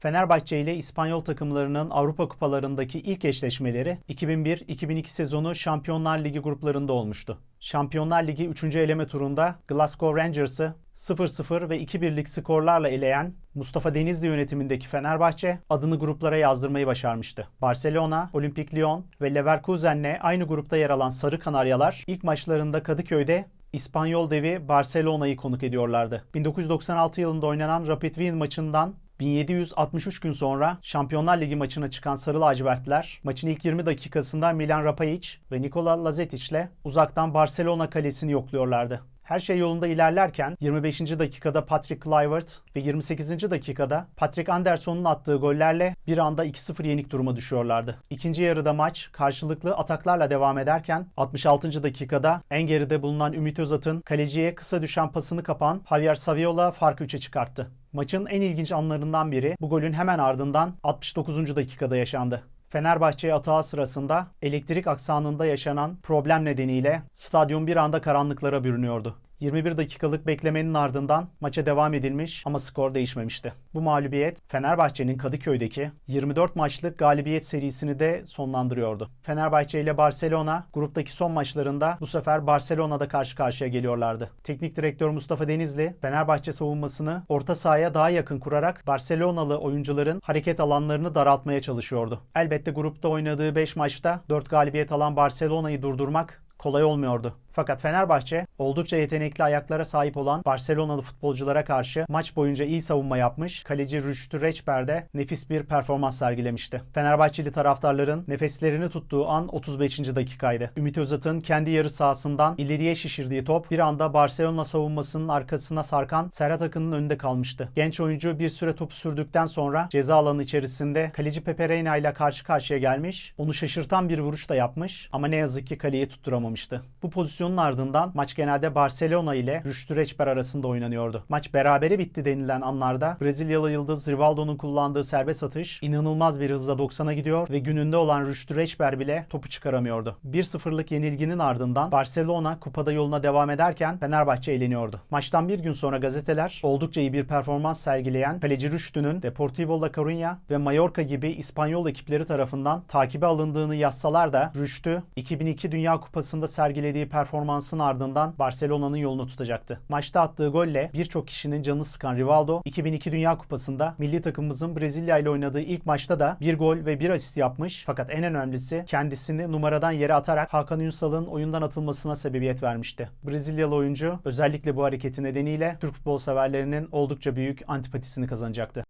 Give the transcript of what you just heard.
Fenerbahçe ile İspanyol takımlarının Avrupa kupalarındaki ilk eşleşmeleri 2001-2002 sezonu Şampiyonlar Ligi gruplarında olmuştu. Şampiyonlar Ligi 3. eleme turunda Glasgow Rangers'ı 0-0 ve 2-1'lik skorlarla eleyen Mustafa Denizli yönetimindeki Fenerbahçe adını gruplara yazdırmayı başarmıştı. Barcelona, Olimpik Lyon ve Leverkusen'le aynı grupta yer alan Sarı Kanaryalar ilk maçlarında Kadıköy'de İspanyol devi Barcelona'yı konuk ediyorlardı. 1996 yılında oynanan Rapid Wien maçından 1763 gün sonra Şampiyonlar Ligi maçına çıkan Sarı Lacivertliler maçın ilk 20 dakikasında Milan Rapajic ve Nikola Lazetic ile uzaktan Barcelona kalesini yokluyorlardı. Her şey yolunda ilerlerken 25. dakikada Patrick Kluivert ve 28. dakikada Patrick Anderson'un attığı gollerle bir anda 2-0 yenik duruma düşüyorlardı. İkinci yarıda maç karşılıklı ataklarla devam ederken 66. dakikada en geride bulunan Ümit Özat'ın kaleciye kısa düşen pasını kapan Javier Saviola farkı 3'e çıkarttı. Maçın en ilginç anlarından biri bu golün hemen ardından 69. dakikada yaşandı. Fenerbahçe atağı sırasında elektrik aksanında yaşanan problem nedeniyle stadyum bir anda karanlıklara bürünüyordu. 21 dakikalık beklemenin ardından maça devam edilmiş ama skor değişmemişti. Bu mağlubiyet Fenerbahçe'nin Kadıköy'deki 24 maçlık galibiyet serisini de sonlandırıyordu. Fenerbahçe ile Barcelona gruptaki son maçlarında bu sefer Barcelona'da karşı karşıya geliyorlardı. Teknik direktör Mustafa Denizli Fenerbahçe savunmasını orta sahaya daha yakın kurarak Barcelonalı oyuncuların hareket alanlarını daraltmaya çalışıyordu. Elbette grupta oynadığı 5 maçta 4 galibiyet alan Barcelona'yı durdurmak kolay olmuyordu. Fakat Fenerbahçe oldukça yetenekli ayaklara sahip olan Barcelonalı futbolculara karşı maç boyunca iyi savunma yapmış, kaleci Rüştü Reçber de nefis bir performans sergilemişti. Fenerbahçeli taraftarların nefeslerini tuttuğu an 35. dakikaydı. Ümit Özat'ın kendi yarı sahasından ileriye şişirdiği top bir anda Barcelona savunmasının arkasına sarkan Serhat Akın'ın önünde kalmıştı. Genç oyuncu bir süre topu sürdükten sonra ceza alanı içerisinde kaleci Pepe Reina ile karşı karşıya gelmiş, onu şaşırtan bir vuruş da yapmış ama ne yazık ki kaleyi tutturamamıştı. Bu pozisyon pozisyonun ardından maç genelde Barcelona ile Rüştü Reçber arasında oynanıyordu. Maç berabere bitti denilen anlarda Brezilyalı yıldız Rivaldo'nun kullandığı serbest atış inanılmaz bir hızla 90'a gidiyor ve gününde olan Rüştü Reçber bile topu çıkaramıyordu. 1-0'lık yenilginin ardından Barcelona kupada yoluna devam ederken Fenerbahçe eğleniyordu. Maçtan bir gün sonra gazeteler oldukça iyi bir performans sergileyen kaleci Rüştü'nün Deportivo La Coruña ve Mallorca gibi İspanyol ekipleri tarafından takibe alındığını yazsalar da Rüştü 2002 Dünya Kupası'nda sergilediği performans performansın ardından Barcelona'nın yolunu tutacaktı. Maçta attığı golle birçok kişinin canı sıkan Rivaldo 2002 Dünya Kupası'nda milli takımımızın Brezilya ile oynadığı ilk maçta da bir gol ve bir asist yapmış. Fakat en önemlisi kendisini numaradan yere atarak Hakan Ünsal'ın oyundan atılmasına sebebiyet vermişti. Brezilyalı oyuncu özellikle bu hareketi nedeniyle Türk futbol severlerinin oldukça büyük antipatisini kazanacaktı.